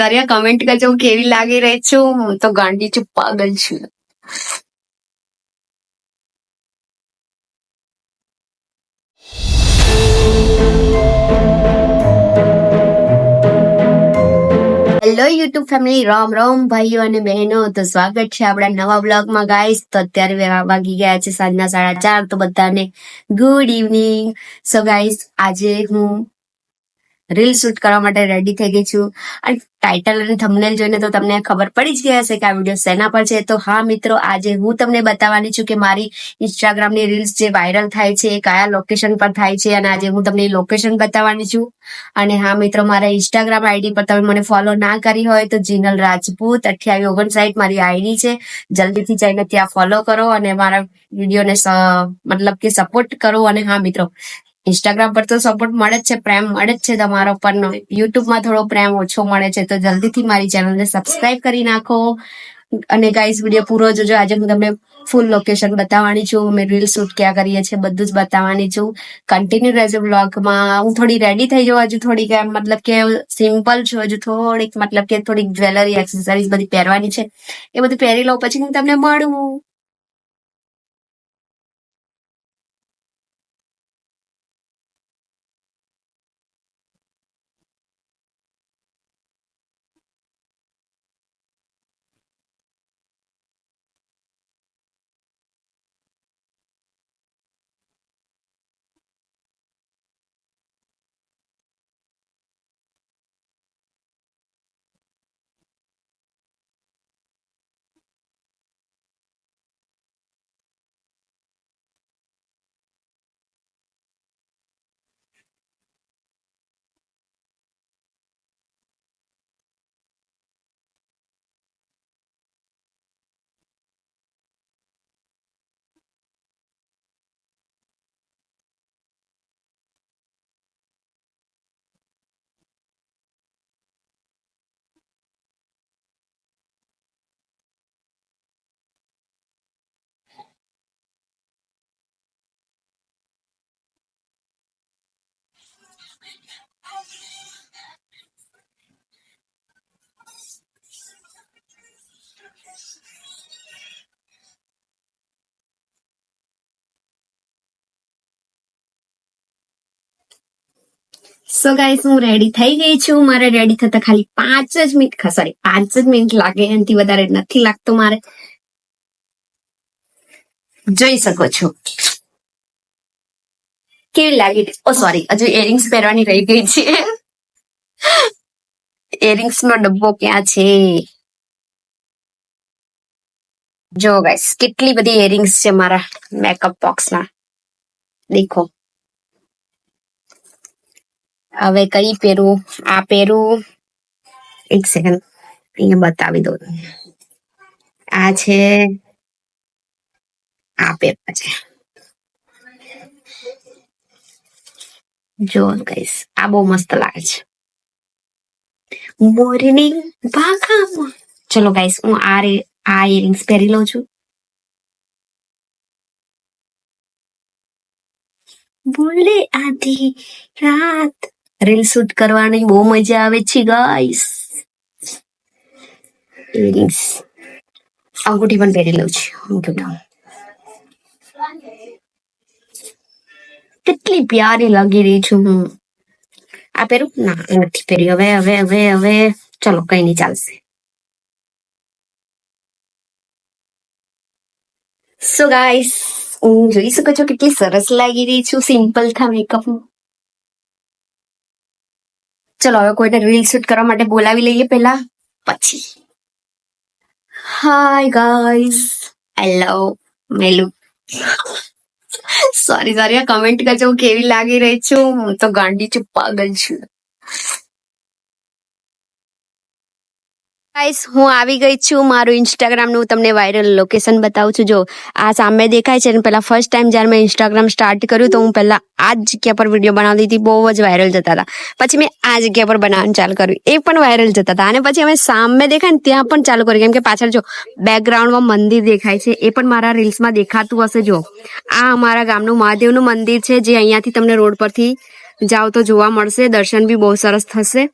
તારે કમેન્ટ કરજો, હું કેવી લાગી રહી છું? હું તો ગાંડી છું, પાગલ છું. Hello YouTube family Ram Ram ભાઈઓ અને બહેનો, તો સ્વાગત છે આપણા નવા બ્લોગમાં ગાઈસ તો અત્યારે વાગી ગયા છે સાંજના સાડા ચાર, તો બધાને ગુડ ઇવનિંગ સો ગાઈસ આજે હું રીલ શૂટ કરવા માટે રેડી થઈ ગઈ છું. અને ટાઇટલ અને થંબનેલ જોઈને તો તમને ખબર પડી જ ગયા હશે કે આ વીડિયો શેના પર છે. તો હા મિત્રો, આજે હું તમને બતાવવાની છું કે મારી ઇન્સ્ટાગ્રામની રીલ્સ જે વાયરલ થાય છે, એ કયા લોકેશન પર થાય છે અને આજે હું તમને લોકેશન બતાવવાની છું. અને હા મિત્રો, મારા ઇન્સ્ટાગ્રામ આઈડી પર તમે મને ફોલો ના કરી હોય તો જીનલ રાજપૂત અઠ્યાવીસ ઓગણસાઠ મારી આઈડી છે. જલ્દીથી જઈને ત્યાં ફોલો કરો અને મારા વિડીયોને મતલબ કે સપોર્ટ કરો. અને હા મિત્રો ઇન્સ્ટાગ્રામ પર તો સપોર્ટ મળે જ છે, પ્રેમ મળે જ છે તમારો પણ યુટ્યુબમાં થોડો પ્રેમ ઓછો મળે છે, તો જલ્દીથી મારી ચેનલને સબસ્ક્રાઇબ કરી નાખો. અને ગાઈસ વીડિયો પૂરો જોજો. આજે હું તમને ફૂલ લોકેશન બતાવવાની છું. અમે રીલ શૂટ ક્યાં કરીએ છીએ, બધું જ બતાવવાની છું. કન્ટિન્યુ રહેજો બ્લોગમાં હું થોડી રેડી થઈ જાઉં હજુ થોડીક, એમ મતલબ કે સિમ્પલ છું હજુ થોડીક, મતલબ કે થોડીક જ્વેલરી એક્સેસરીઝ બધી પહેરવાની છે. એ બધું પહેરી લઉં, પછી હું તમને મળું. સો ગાઈસ હું રેડી થઈ ગઈ છું. મારે રેડી થતા ખાલી પાંચ જ મિનિટ સોરી પાંચ જ મિનિટ લાગે. એનાથી વધારે નથી લાગતું મારે. જોઈ શકો છો. કેવી લાગી ઓ સોરી હજુ એરિંગ્સ પહેરવાની રહી ગઈ છે. એરિંગ્સ નો ડબ્બો ક્યાં છે? જો ગાઈસ કેટલી બધી એરિંગ્સ છે મારા મેકઅપ બોક્સમાં દેખો. હવે કઈ પહેરું? આ પહેરું. એક સેકન્ડ અહીંયા બતાવી દઉં આ છે. આ પહેરવા છે. જો ગાઈસ આ બહુ મસ્ત લાગે છે. મોર્નિંગ ભાખામાં ચલો ગાઈસ હું આ રે, આ ઇયરિંગ્સ પહેરી લઉં છું. બોલે આધી રાત. રીલ શૂટ કરવાની બહુ મજા આવે છે ગાઈસ ઇયરિંગ્સ અંગૂઠી પણ પહેરી લઉં છું. અંગૂઠા કેટલી પ્યારી લાગી રહી છું હું. આ પહેરું? ના, નથી પહેરી હવે હવે હવે હવે. ચલો, કઈ નહીં, ચાલશે. સો ગાઈસ હું જોઈ શકો છો કેટલી સરસ લાગી રહી છું. સિમ્પલ થા મેકઅપ ચલો, હવે કોઈને રીલ શૂટ કરવા માટે બોલાવી લઈએ પહેલા. પછી. હાય ગાઈસ હેલો મેલુ. સોરી સોરી કમેન્ટ કરજો, હું કેવી લાગી રહી છું? હું તો ગાંડી છું, પાગલ છું. ગાઈસ હું આવી ગઈ છું. મારું ઇન્સ્ટાગ્રામનું તમને વાયરલ લોકેશન બતાવું છું. જો આ સામે દેખાય છે અને પેલા ફર્સ્ટ ટાઈમ જ્યારે મેં ઇન્સ્ટાગ્રામ સ્ટાર્ટ કર્યું તો હું પહેલા આ જ જગ્યા પર વીડિયો બનાવતી હતી બહુ જ વાયરલ જતા હતા. પછી મેં આ જગ્યા પર બનાવવાનું ચાલુ કર્યું. એ પણ વાયરલ જતા હતા. અને પછી અમે સામે દેખાય ને ત્યાં પણ ચાલુ કર્યું. કેમ કે પાછળ જો બેકગ્રાઉન્ડમાં મંદિર દેખાય છે. એ પણ મારા રીલ્સમાં દેખાતું હશે જો. આ અમારા ગામનું મહાદેવનું મંદિર છે. જે અહીંયાથી તમને રોડ પરથી જાઓ તો જોવા મળશે. દર્શન બી બહુ સરસ થશે.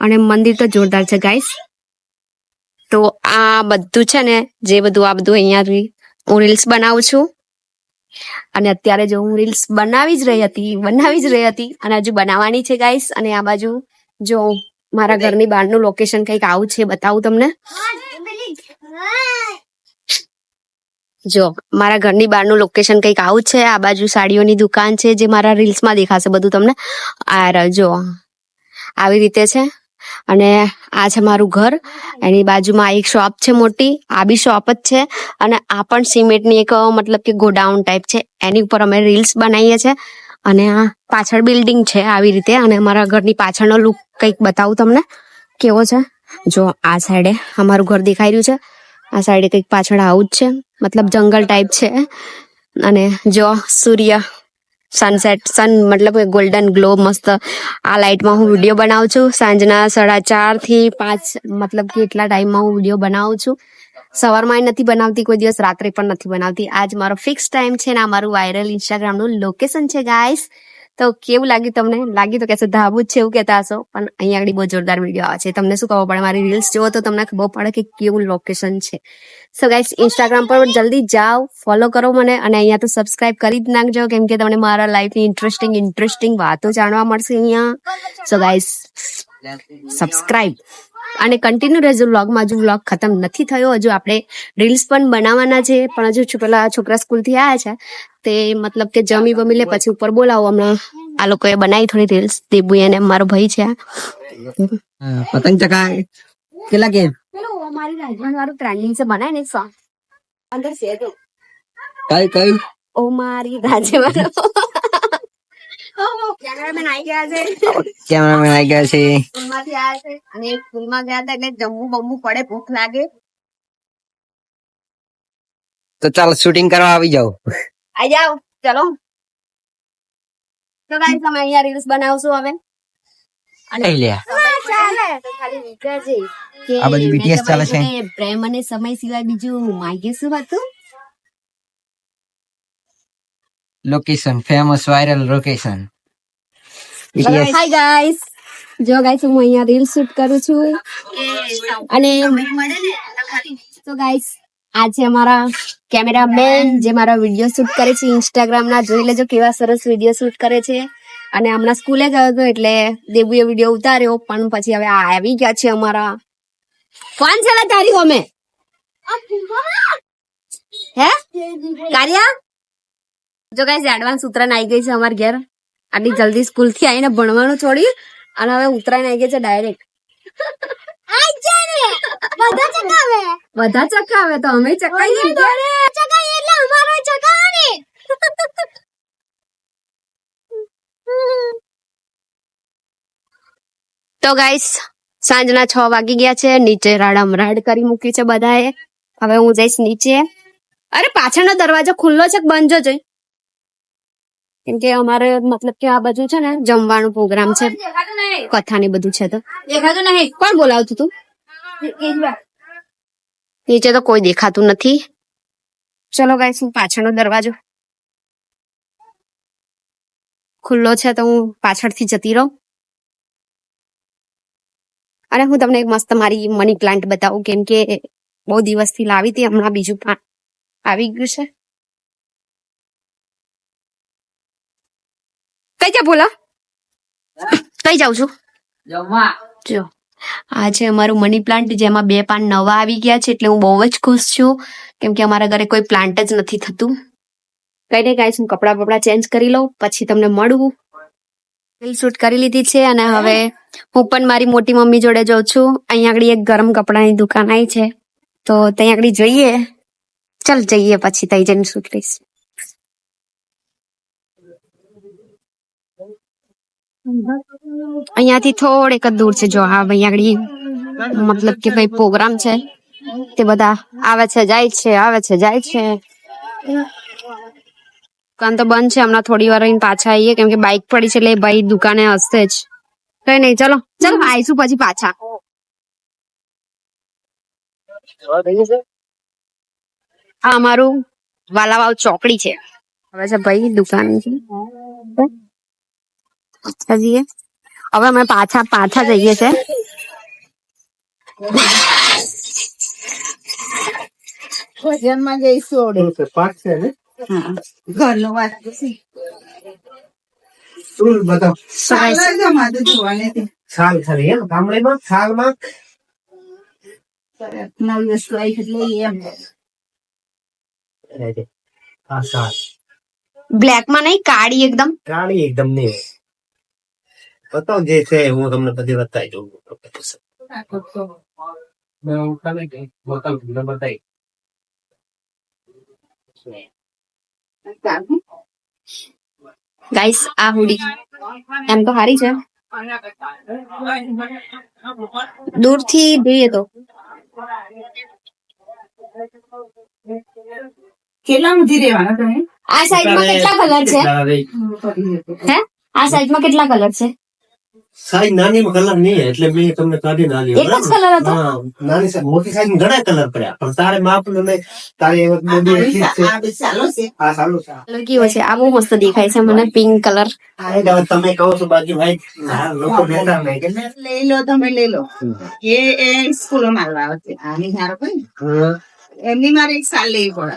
અને મંદિર તો જોરદાર છે ગાઈસ તો આ બધું છે ને, જે બધું આ બધું અહીંયાથી હું રીલ્સ બનાવું છું. અને અત્યારે જો હું રીલ્સ બનાવી જ રહી હતી, બનાવી જ રહી હતી, અને હજુ બનાવવાની છે ગાઈસ અને આ બાજુ જો મારા ઘરની બહારનું લોકેશન કંઈક આવું છે, બતાવું તમને. જો મારા ઘરની બહારનું લોકેશન કંઈક આવું છે, આ બાજુ સાડીઓની દુકાન છે, જે મારા રીલ્સમાં દેખાશે બધું તમને. આ જો, આવી રીતે છે. અને આ છે મારું ઘર. એની બાજુમાં એક શોપ છે મોટી, આ બી શોપ જ છે. અને આ પણ સિમેન્ટની એક મતલબ કે ગોડાઉન ટાઈપ છે. એની ઉપર અમે રીલ્સ બનાવીએ છીએ અને આ પાછળ બિલ્ડિંગ છે આવી રીતે. અને અમારા ઘરની પાછળનો લુક કંઈક બતાવું તમને. કેવો છે? જો, આ સાઈડે અમારું ઘર દેખાઈ રહ્યું છે. આ સાઈડે કંઈક પાછળ આવું જ છે. મતલબ જંગલ ટાઈપ છે. અને જો, સૂર્ય સનસેટ સન મતલબ ગોલ્ડન ગ્લો મસ્ત. આ લાઇટમાં હું વીડિયો બનાવું છું. સાંજના સાડા ચારથી પાંચ, મતલબ કે એટલા ટાઈમમાં હું વીડિયો બનાવું છું. સવારમાં નથી બનાવતી, કોઈ દિવસ રાત્રે પણ નથી બનાવતી. આજ મારો ફિક્સ ટાઈમ છે ને આ મારું વાયરલ ઇન્સ્ટાગ્રામનું લોકેશન છે ગાઈસ તો કેવું લાગ્યું તમને? લાગ્યું તો કહેશો ધાબુ જ છે એવું કહેતા હશો, પણ અહીંયા આગળ બહુ જોરદાર વીડિયો આવે છે. તમને શું ખબર પડે મારી રીલ્સ જોવો તો તમને ખબર પડે કે કેવું લોકેશન છે. સો ગાઈસ ઇન્સ્ટાગ્રામ પર જલ્દી જાઓ ફોલો કરો મને અને અહીંયા તો સબસ્ક્રાઇબ કરી જ નાખજો, કેમ કે તમને મારા લાઈફની ઇન્ટરેસ્ટિંગ ઇન્ટરેસ્ટિંગ વાતો જાણવા મળશે અહીંયા. સો ગાઈસ સબસ્ક્રાઇબ અને કન્ટિન્યુ રહેજો વ્લોગમાં હજુ વ્લોગ ખતમ નથી થયો, હજુ આપણે રીલ્સ પણ બનાવવાના છે, પણ હજુ પેલા છોકરા સ્કૂલથી આવ્યા છે. તે મતલબ કે જમી બમી લે પછી ઉપર બોલાવો હમણાં. આ લોકોએ બનાવી થોડી રીલ્સ. દીબુ એને મારો ભાઈ છે. પતંગ ચકા કેટલા કે? પેલું અમારી રાજવાન વાળું ટ્રેન્ડિંગ છે બનાય ને સોંગ અંદર છે તો કઈ કઈ ઓ મારી રાજવાન કેમેરામેન આવી ગયા છે. કેમેરામેન આવી ગયા છે. સ્કૂલમાંથી આવ્યા છે. અને સ્કૂલમાં ગયા હતા એટલે જમવું બમવું પડે ભૂખ લાગે. તો ચાલ શૂટિંગ કરવા આવી જાઓ. આઈ જાઓ ચલો. તો ગાઈસ અમે અહીંયા રીલ્સ બનાવશું હવે. અને લે આ બધું મેં ચાલે છે. પ્રેમ અને સમય સિવાય બીજું માંગે શું હતું? Location famous viral location hi guys જો ગાઈસ હું અહીંયા રીલ શૂટ કરું છું. અને તો ગાઈસ આ છે અમારા કેમેરામેન જે મારા વીડિયો શૂટ કરે છે ઇન્સ્ટાગ્રામ ના, જોઈ લેજો કેવા સરસ વીડિયો શૂટ કરે છે. અને હમણાં સ્કૂલે ગયો હતો એટલે દેવુએ વીડિયો ઉતાર્યો, પણ પછી હવે આવી ગયા છે અમારા. કોણ છે તારી અમે હે? કાર્યા? જો ગાઈસ એડવાન્સ ઉતરાયણ આવી ગઈ છે અમારા ઘેર. આટલી જલ્દી સ્કૂલથી આવીને ભણવાનું છોડી અને હવે ઉતરાયણ આવી ગઈ છે ડાયરેક્ટ બધા ચકાવે બધા ચકાવે તો અમે ચકાઈએ ચકાઈ એટલે અમારો ચકાવવાની તો ગાઈસ સાંજના છ વાગી ગયા છે નીચે રાડમ રાડ કરી મૂકી છે બધાએ હવે હું જઈશ નીચે。અરે પાછળનો દરવાજો ખુલ્લો છે કે બંધ જોઈ? કેમ કે અમારે મતલબ કે આ બાજુ છે ને જમવાનું પ્રોગ્રામ છે. કથા ને બધું છે તો. દેખાતું નહીં. કોણ બોલાવતું તું? નીચે તો કોઈ દેખાતું નથી. ચલો ગાઈસ હું પાછળનો દરવાજો ખુલ્લો છે તો હું પાછળથી જતી રહું. અને હું તમને એક મસ્ત મારી મની પ્લાન્ટ બતાવું કેમ કે બહુ દિવસથી લાવી હતી હમણાં બીજું પણ આવી ગયું છે. કઈ જા બોલા? કઈ જાઉં છું? જમવા. જો. આ છે અમારું મની પ્લાન્ટ જેમાં બે પાન નવા આવી ગયા છે, એટલે હું બહુ જ ખુશ છું. કેમ કે અમારા ઘરે કોઈ પ્લાન્ટ જ નથી થતું. કઈ ને ગાઈસ હું કપડા બપડા ચેન્જ કરી લઉં, પછી તમને મળું. રીલ શૂટ કરી લીધી છે અને હવે હું પણ મારી મોટી મમ્મી જોડે જાઉં છું. અહીંયા આગળ એક ગરમ કપડાની દુકાન આવી છે. તો ત્યાં આગળ જઈએ. ચાલ જઈએ પછી તઈ જઈને શૂટ કરીશ. અહીંયાથી થોડેક જ દૂર છે. જો હા ભાઈ આગળ મતલબ કે ભાઈ પ્રોગ્રામ છે. તે બધા આવે છે જાય છે આવે છે જાય છે. દુકાન તો બંધ છે. હમણાં થોડી વાર રહીને પાછા આવીએ. કેમ કે બાઇક પડી છે એટલે ભાઈ દુકાને હસતે જ. કઈ નહીં ચલો ચલો આવીશું પછી પાછા. આ અમારું વાલાવાવ ચોકડી છે. હવે છે ભાઈ દુકાન પાછા જઈએ હવે અમે પાછા પાછા જઈએ છે ભજનમાં જઈશું ઓડે પાક છે ને ઘરનું વાત. શું બતાવ સાલ એમ ગામડીમાં છાલમાં નવી વસ્તુ આવી એટલે એમ આ છાલ બ્લેકમાં નહીં કાળી એકદમ કાળી એકદમ નહીં બતાવ જે છે હું તમને બધી બતાવી દઉં. બતાવી. ગાઈસ આ હુડી એમ તો સારી છે. દૂરથી જોઈએ તો. કેટલા સુધી રહેવાના તમે? આ સાઈડમાં કેટલા કલર છે? હે? આ સાઈડમાં કેટલા કલર છે? સાઈઝ નાની કલર નહીં એટલે મેં તમને કાઢી ના એક જ કલર હતો? નાની સાઈઝ મોટી સાઈઝ ઘણા કલર પડ્યા પણ તારે માપ ને તારે આ સારું છે. કેવો છે? આ બહુ મસ્ત દેખાય છે મને પિંક કલર આ તમે કહો છો બાકી ભાઈ લોકો બેઠા નહીં કે લઈ લો તમે લઈ લો. એ એ સ્કૂલો મારવા આવતી. આની સારો કોઈ એમની મારે એક સાલ લેવી પડે.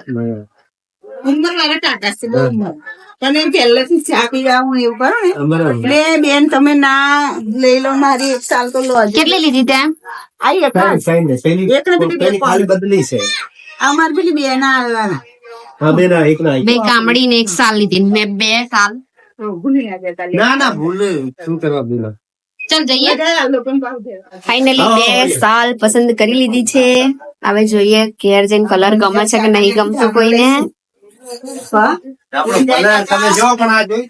ઉંમર વાળા ટાટા છે બહુ ઉંમર તમે પહેલેથી ચા પીવા હું એવું કરો ને. એટલે બેન તમે ના લઈ લો મારી એક સાલ તો લો કેટલી લીધી ત્યાં આઈ એક એક ને પેલી ખાલી બદલી છે. અમાર પેલી બે ના આવવાના હા બે ના એક ના બે કામડી ને એક સાલ લીધી મેં બે સાલ. ના ના ના ભૂલ શું કરવા દીધા ચાલ જઈએ. ફાઇનલી બે સાલ પસંદ કરી લીધી છે. હવે જોઈએ કેર જઈને કલર ગમે છે કે નહીં ગમતો કોઈને? આપણો તમે જો પણ આ જોઈ